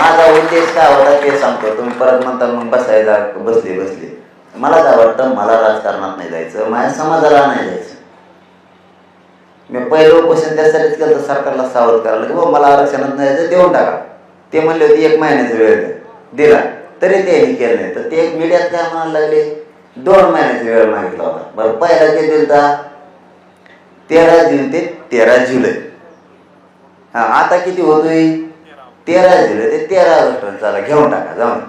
माझा उद्देश काय होता ते सांगतो. तुम्ही परत म्हणता मग बसायला बसले बसले. मला काय वाटतं मला राजकारणात नाही जायचं माझ्या समाजाला नाही जायचं. मी पहिलं उपोषण त्यासाठीच केलं सरकारला सावध करायला. की बाबा मला आरक्षणात नाही जायचं देऊन टाका. ते म्हणले होते एक महिन्याचा वेळ दिला. तरी ते केलं नाही. तर ते एक मीडियात काय म्हणायला लागले? दोन महिन्याचा वेळ मागितला होता. बरं पहिला ते दिलता तेरा जून ते तेरा जुलै. हा आता किती होतोय? तेरा जुलै ते तेरा ऑगस्ट चला घेऊन टाका जाऊन.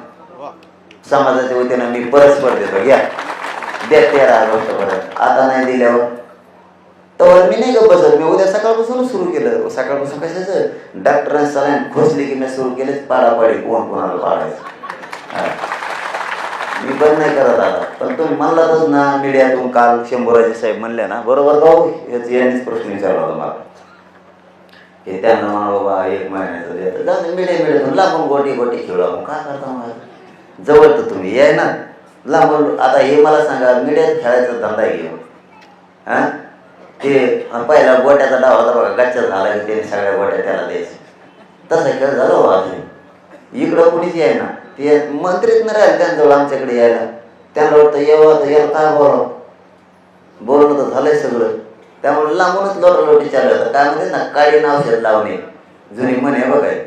समाजाच्या वतीनं मी परस्पर देतो घ्या. द्या तेरा ऑगस्ट पर्यंत आता नाही दिल्यावर. तर मी नाही का बसत मी उद्या सकाळपासून सुरू केलं. सकाळपासून कशाचं? डॉक्टरांनी सलाईन खोचली की मी सुरू केले पाडापाडी कोण कोणाला पाडायचं. मी पण नाही करत आता. पण तुम्ही म्हणलातच ना मीडियातून काल शंभूराजे साहेब म्हणले ना बरोबर भाऊ याच यांनीच प्रश्न विचारला होता मला. हे त्यांना म्हणा बाबा एक महिन्याचं देतं जाऊ दे मीडिया मीडियातून लांबून गोटी गोटी खेळू आपण. काय करता मग? जवळ तर तुम्ही याय ना. लांबून आता हे मला सांगा मीडियात खेळायचा धंदा घेऊन हां? ते पहिला गोट्याचा डाव होता बघा गच्चा झाला की त्याने सगळ्या गोट्या त्याला द्यायचं तसा खेळ झाला हो अजून. इकडं कुणीच याय ना. ते मंत्रीच नाही राहिले त्यांजवळ आमच्याकडे यायला. त्यांना वाटतं येऊ तर याला काय बोलावं? बोलणं तर झालंय सगळं. त्यामुळे लांबूनच लोटालोटी चालू होतं. काय म्हणते ना काळी औषध लावणे जुनी म्हणे बघाय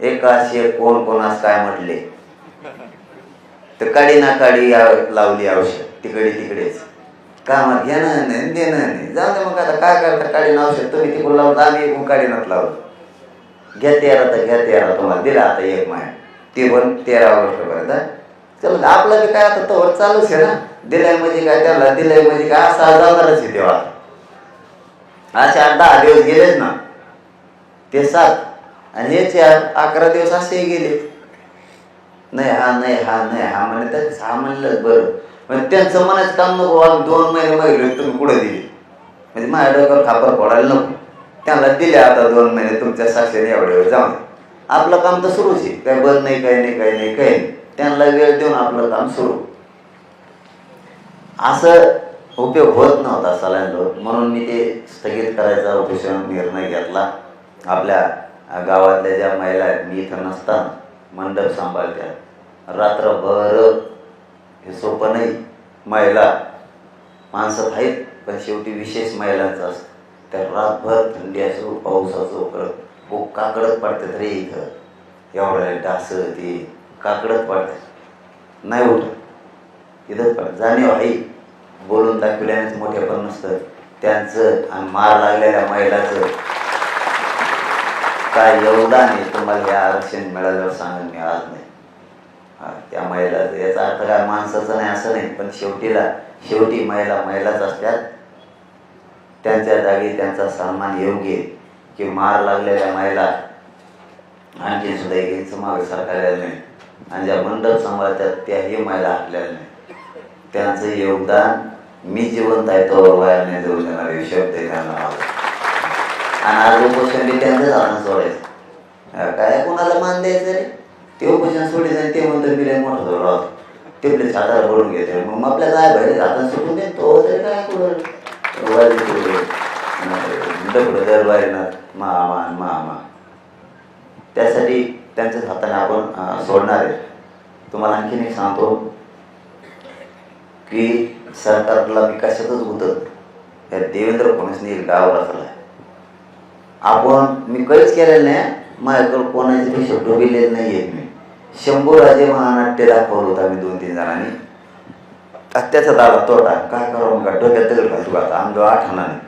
एकाशे कोण कोणास काय म्हटले? तर काडी ना काडी लावली औषध. तिकडे तिकडेच. कामात घेणं नाही देणं नाही. जाऊ दे मग आता काय करता? काडी औषध तुम्ही तिकडून लावता आम्ही इकडून काडीनात लावतो घ्या तेरा तर घ्या तेरा. तुम्हाला दिला आता एक माय ते पण तेरा ऑगस्ट चल आपलं बी काय आता तोवर चालूच आहे ना? दिलाय म्हणजे काय? त्याला दिलाय म्हणजे काय? असा जाणारच आहे तेव्हा असे चार दहा दिवस गेलेच ना. ते सात. आणि हे चार अकरा दिवस असेही गेले. नाही हा नाही हा नाही हा म्हणे तर हा म्हणलं बरं. म्हणजे त्यांचं म्हणायचं काम नको आम्ही दोन महिने मागले तुम्ही कुठं दिले. म्हणजे माझ्या डोक्यावर खापर पडायला नको. त्यांना दिले आता दोन महिने तुमच्या साक्षीने एवढे वेळ जाऊन. आपलं काम तर सुरूच आहे. काही बंद नाही काही नाही काही नाही काही नाही. त्यांना वेळ देऊन आपलं काम सुरू. असं उपयोग होत नव्हता सलाईन म्हणून मी ते स्थगित करायचा उपोषण निर्णय घेतला. आपल्या गावातल्या ज्या महिला आहेत मी इथं नसताना मंडप सांभाळत्या. रात्रभर हे सोपं नाही. महिला माणसं आहेत पण शेवटी विशेष महिलांचं असतं. त्या रातभर थंडी असो पाऊस असो करत खूप काकडत पडतात रे इथं. एवढं डास ते काकडत पडतात. नाही उठत. इथं पडत जाणीव आहे. बोलून दाखविल्यानेच मोठे पण नसतं त्यांचं आणि मार लागलेल्या महिलाचं. काय योगदान आहे तुम्हाला हे आरक्षण मिळाल्यावर सांगून मी आज नाही. त्या महिलाचं याचा अर्थ काय माणसाचं नाही असं नाही. पण शेवटीला शेवटी महिला महिलाच असतात. त्यांच्या जागी त्यांचा सन्मान योग्य की मार लागलेल्या महिला आणखी सुद्धा एक मागे सरकारला नाही. आणि ज्या मंडळ सांभाळतात त्याही महिला हटलेल्या नाही. त्यांचं योगदान मी जिवंत आहे तो वया नाही देऊ शकणार हे शब्द त्यांना आणि आज उपोषण मी त्यांचं जाणं सोडायचं. काय कोणाला मान द्यायचं रे? ते उपोषण सोडायचं ते म्हणतो मी लय मोठा जोड राहतो टिपलेच हाताला करून घ्यायचे मग आपल्या काय बाहेर हातात सुटून दे तो तरी काय कुठं वारी डबडं दरबारीनाथ मामा मामा. त्यासाठी त्यांच्याच हाताने आपण सोडणार आहे. तुम्हाला आणखीन एक सांगतो. की सरकारला विकासातच होतं. या देवेंद्र फडणवीसने एक गाव रचला आपण मी काहीच केलेलं नाही माझ्याकडे कोणाचे मी शब्द गेलेले नाही आहेत मी. शंभू राजे महानाट्य दाखवलं होतं आम्ही दोन तीन जणांनी. त्याचा दादा तोटा काय करावं मग डोक्यात दगड घालतो आता? आमच्या आठ नाही.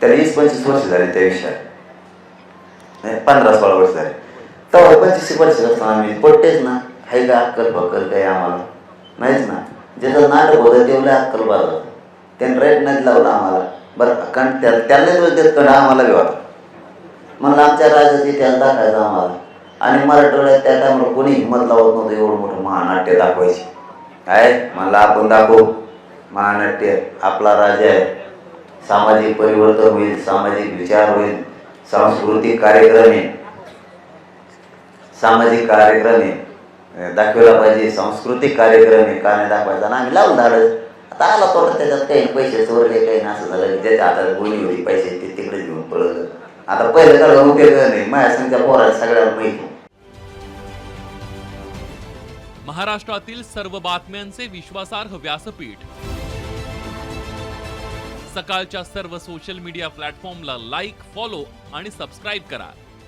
त्याला वीस पंचवीस वर्ष झाली त्या विषयात. नाही, पंधरा सोळा वर्ष झाले. तेव्हा पंचवीस वर्ष असताना आम्ही पडतेच ना. हाय का? अक्कल बक्कल काही आम्हाला? नाहीच ना. ज्याचं नाटक होतं तेवढं अक्कल बाजू त्याने रेट नाही लावला आम्हाला. बरं कारण त्या त्यांनाच दोष कडा आम्हाला बी होता म्हणलं आमच्या राजाची त्याला दाखवायचं आम्हाला. आणि मराठवाड्यात त्या टायमाला कोणी हिंमत लावत नव्हतं एवढं मोठं महानाट्य दाखवायचे. काय? म्हणलं आपण दाखवू. महानाट्य आपला राजा आहे. सामाजिक परिवर्तन होईल सामाजिक विचार होईल सांस्कृतिक कार्यक्रम आहे. सामाजिक कार्यक्रम आहे. दाखवला पाहिजे. सांस्कृतिक कार्यक्रम आहे का नाही दाखवायचा? ना आम्ही लावून झालं आता आला परत त्याच्यात काही पैसे चोरले काही ना असं झालं. ज्याच्या हातात गोळी होती पैसे ते तिकडे घेऊन पळलं आता पहिलं काढून उपयोग नाही. माझ्या संख्या पोराला सगळ्याला माहिती महाराष्ट्रातील सर्व बातम्यांचे विश्वासार्ह व्यासपीठ. सकाळच्या सर्व सोशल मीडिया प्लॅटफॉर्मला लाईक फॉलो आणि सबस्क्राईब करा.